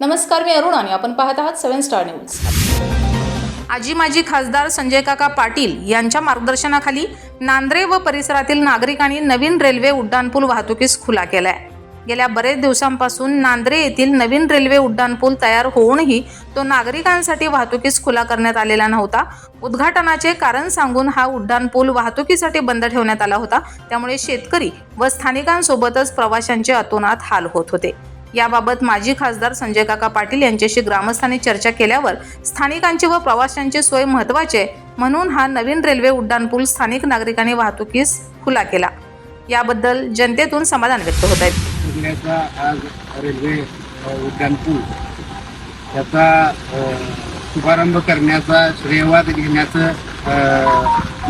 नमस्कार मी अरुण आणि आपण पाहत आहात सेव्हन स्टार न्यूज. आजी माजी खासदार संजय काका पाटील यांच्या मार्गदर्शनाखाली नांद्रे व परिसरातील नागरिकांनी नवीन रेल्वे उड्डाणपूल वाहतुकीस खुला केला आहे गेल्या बरेच दिवसांपासून नांद्रे येथील नवीन रेल्वे उड्डाणपूल तयार होऊनही तो नागरिकांसाठी वाहतुकीस खुला करण्यात आलेला नव्हता. उद्घाटनाचे कारण सांगून हा उड्डाणपूल वाहतुकीसाठी बंद ठेवण्यात आला होता. त्यामुळे शेतकरी व स्थानिकांसोबतच प्रवाशांचे अतोनात हाल होत होते. याबाबत माजी खासदार संजय काका पाटील यांच्याशी ग्रामस्थांनी चर्चा केल्यावर स्थानिकांची व प्रवाशांची सोय महत्त्वाचे म्हणून हा नवीन रेल्वे उड्डाणपूल स्थानिक नागरिकांनी वाहतुकीस खुला केला. याबद्दल जनतेतून समाधान व्यक्त होत आहे. रेल्वे उड्डाणपूल त्याचा शुभारंभ करण्याचा श्रेयवाद घेण्याचं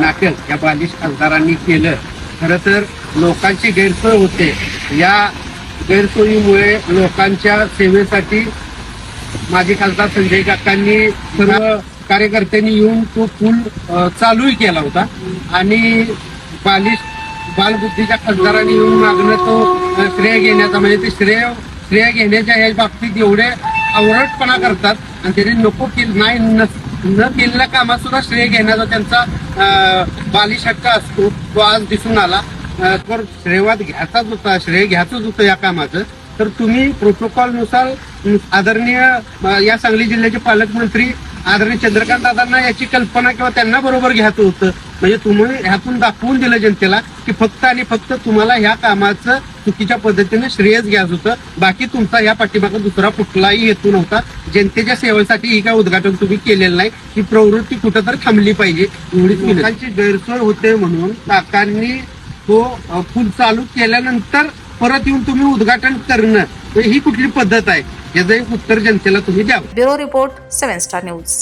नाटक या बालिश खासदारांनी केलं. खरं तर लोकांची गैरसोय होते. या गैरसोयीमुळे लोकांच्या सेवेसाठी माजी खासदार संजय काकांनी सर्व कार्यकर्त्यांनी येऊन तो पूल चालूही केला होता. आणि बालिश बालबुद्धीच्या खासदारांनी येऊन मागणं तो श्रेय घेण्याचा म्हणजे ते श्रेय श्रेय घेण्याच्या ह्या बाबतीत एवढे आवरटपणा करतात. आणि त्यांनी नको केलं नाही न न केलेल्या कामात सुद्धा श्रेय घेण्याचा त्यांचा बालिश हक्क असतो तो आज दिसून आला. तर श्रेयवाद घ्यायचाच होता श्रेय घ्यायचंच होतं या कामाचं. तर तुम्ही प्रोटोकॉलनुसार आदरणीय या सांगली जिल्ह्याचे पालकमंत्री आदरणीय चंद्रकांत दादांना याची कल्पना किंवा त्यांना बरोबर घ्यायचं होतं. म्हणजे तुम्ही ह्यातून दाखवून दिलं जनतेला की फक्त आणि फक्त तुम्हाला ह्या कामाचं चुकीच्या पद्धतीने श्रेयच घ्यायचं होतं. बाकी तुमचा या पाठीमागे दुसरा कुठलाही हेतू नव्हता. जनतेच्या सेवेसाठी ही काय उद्घाटन तुम्ही केलेलं नाही. ही प्रवृत्ती कुठं तर थांबली पाहिजे एवढी लोकांची गैरसोय होते म्हणून काकांनी तो पूल चालू केल्यानंतर परत येऊन तुम्ही उद्घाटन करणं ही कुठली पद्धत आहे? याचं एक उत्तर जनतेला तुम्ही द्यावं bureau report seven star news.